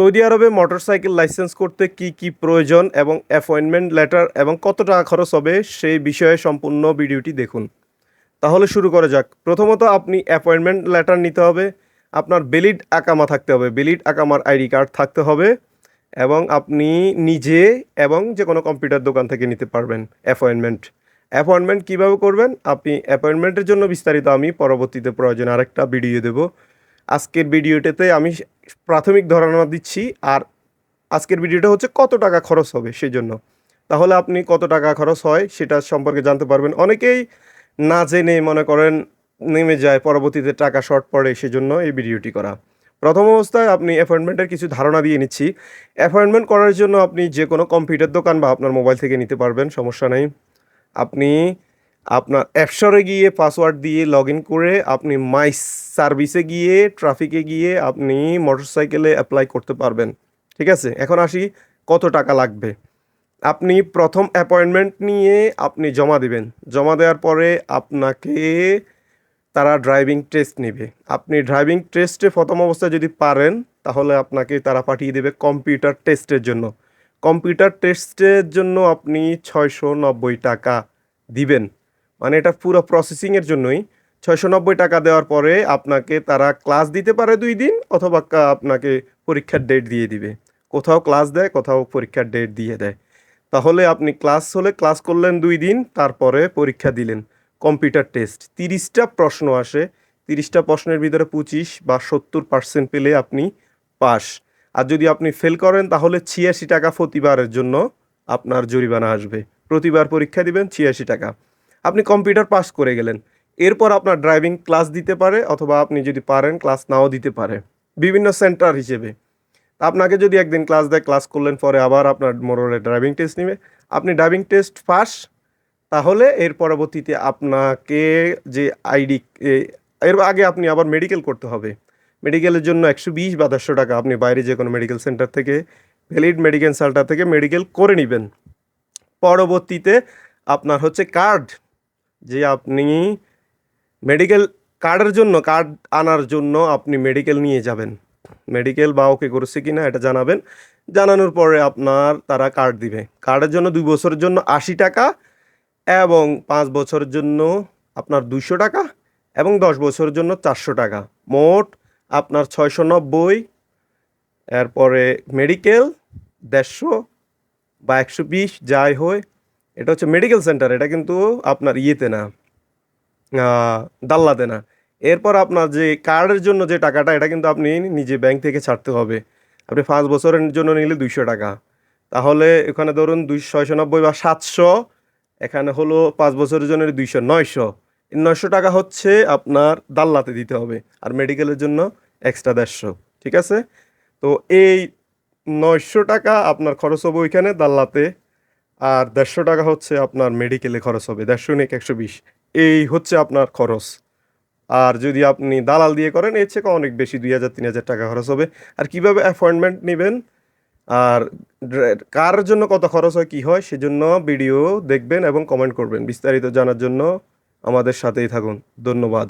Saudi আরবে motorcycle licence করতে কি কি প্রয়োজন এবং অ্যাপয়েন্টমেন্ট লেটার এবং কত টাকা খরচ হবে সেই বিষয়ে সম্পূর্ণ ভিডিওটি দেখুন। তাহলে শুরু করা যাক। প্রথমত আপনি অ্যাপয়েন্টমেন্ট লেটার নিতে হবে। আপনার বেলিড আকামা থাকতে হবে। বেলিড আকামার আইডি কার্ড থাকতে হবে এবং আপনি নিজে এবং যে কোনো কম্পিউটার দোকান থেকে নিতে পারবেন অ্যাপয়েন্টমেন্ট অ্যাপয়েন্টমেন্ট কীভাবে করবেন? আপনি অ্যাপয়েন্টমেন্টের জন্য বিস্তারিত আমি পরবর্তীতে প্রয়োজন আরেকটা ভিডিও দেব। আজকের ভিডিওটাতে আমি প্রাথমিক ধারণা দিচ্ছি, আর আজকের ভিডিওটা হচ্ছে কত টাকা খরচ হবে সেই জন্য তাহলে আপনি কত টাকা খরচ হয় সেটা সম্পর্কে জানতে পারবেন। অনেকেই না জেনে মনে করেন নেমে যায়, পরবর্তীতে টাকা শর্ট পড়ে সেজন্য এই ভিডিওটি করা। প্রথম অবস্থায় আপনি অ্যাপয়েন্টমেন্টের কিছু ধারণা দিয়ে নিচ্ছি। অ্যাপয়েন্টমেন্ট করার জন্য আপনি যে কোনো কম্পিউটার দোকান বা আপনার মোবাইল থেকে নিতে পারবেন, সমস্যা নেই। আপনি আপনার অ্যাপসরে গিয়ে পাসওয়ার্ড দিয়ে লগ ইন করে আপনি মাই সার্ভিসে গিয়ে ট্রাফিকে গিয়ে আপনি মোটরসাইকেলে অ্যাপ্লাই করতে পারবেন। ঠিক আছে? এখন আসি কত টাকা লাগবে। আপনি প্রথম অ্যাপয়েন্টমেন্ট নিয়ে আপনি জমা দিবেন। জমা দেওয়ার পরে আপনাকে তারা ড্রাইভিং টেস্ট নেবে। আপনি ড্রাইভিং টেস্টে প্রথম অবস্থায় যদি পারেন, তাহলে আপনাকে তারা পাঠিয়ে দেবে কম্পিউটার টেস্টের জন্য। কম্পিউটার টেস্টের জন্য আপনি ছয়শো নব্বই টাকা দিবেন। মানে এটা পুরো প্রসেসিংয়ের জন্যই। ছয়শো নব্বই টাকা দেওয়ার পরে আপনাকে তারা ক্লাস দিতে পারে দুই দিন অথবা আপনাকে পরীক্ষার ডেট দিয়ে দিবে। কোথাও ক্লাস দেয়, কোথাও পরীক্ষার ডেট দিয়ে দেয়। তাহলে আপনি ক্লাস হলে ক্লাস করলেন দুই দিন, তারপরে পরীক্ষা দিলেন। কম্পিউটার টেস্ট তিরিশটা প্রশ্ন আসে। তিরিশটা প্রশ্নের ভিতরে পঁচিশ বা সত্তর পার্সেন্ট পেলে আপনি পাস। আর যদি আপনি ফেল করেন, তাহলে ছিয়াশি টাকা প্রতিবারের জন্য আপনার জরিমানা আসবে। প্রতিবার পরীক্ষা দিবেন, ছিয়াশি টাকা। আপনি কম্পিউটার পাস করে গেলেন। এরপর আপনার ড্রাইভিং ক্লাস দিতে পারে অথবা আপনি যদি পারেন, ক্লাস নাও দিতে পারে। বিভিন্ন সেন্টার হিসেবে। আপনাকে যদি একদিন ক্লাস দেয়, ক্লাস করলেন, পরে আবার আপনার মোড়ে ড্রাইভিং টেস্ট নেবে। আপনি ড্রাইভিং টেস্ট পাস তাহলে এর পরবর্তীতে আপনাকে যে আইডি এর আগে আপনি আবার মেডিকেল করতে হবে। মেডিকেলের জন্য একশো বিশ বা দেড়শো টাকা আপনি বাইরে যে কোনো মেডিকেল সেন্টার থেকে ভ্যালিড মেডিকেল সেন্টার থেকে মেডিকেল করে নেবেন। পরবর্তীতে আপনার হচ্ছে কার্ড যে আপনি মেডিকেল কার্ডের জন্য কার্ড আনার জন্য আপনি মেডিকেল নিয়ে যাবেন। মেডিকেল বা ওকে করেছে কি না এটা জানাবেন। জানানোর পরে আপনার তারা কার্ড দিবে। কার্ডের জন্য দুই বছরের জন্য আশি টাকা এবং পাঁচ বছরের জন্য আপনার দুশো টাকা এবং দশ বছরের জন্য চারশো টাকা। মোট আপনার ছয়শো নব্বই, এরপরে মেডিকেল দেড়শো বা একশো বিশ, যাই হয় এটা হচ্ছে মেডিকেল সেন্টার এটা কিন্তু আপনার ইয়েতে না দাল্লাতে না। এরপর আপনার যে কার্ডের জন্য যে টাকাটা, এটা কিন্তু আপনি নিজে ব্যাংক থেকে ছাড়তে হবে। আপনি পাঁচ বছরের জন্য নিলে দুইশো টাকা। তাহলে এখানে ধরুন দুই, ছয়শো নব্বই বা সাতশো, এখানে হলো পাঁচ বছরের জন্য দুইশো, নয়শো। নয়শো টাকা হচ্ছে আপনার দাল্লাতে দিতে হবে, আর মেডিকেলের জন্য এক্সট্রা দেড়শো, ঠিক আছে? তো এই নয়শো টাকা আপনার খরচ হবে ওইখানে দাল্লাতে। আর দেড়শো টাকা হচ্ছে আপনার মেডিকেলে খরচ হবে, দেড়শো নিক একশো বিশ। এই হচ্ছে আপনার খরচ। আর যদি আপনি দালাল দিয়ে করেন, এর থেকে অনেক বেশি, দুই হাজার, তিন হাজার টাকা খরচ হবে। আর কীভাবে অ্যাপয়েন্টমেন্ট নেবেন? আর কার জন্য কত খরচ হয়, কী হয়, সেজন্য ভিডিও দেখবেন এবং কমেন্ট করবেন। বিস্তারিত জানার জন্য আমাদের সাথেই থাকুন। ধন্যবাদ।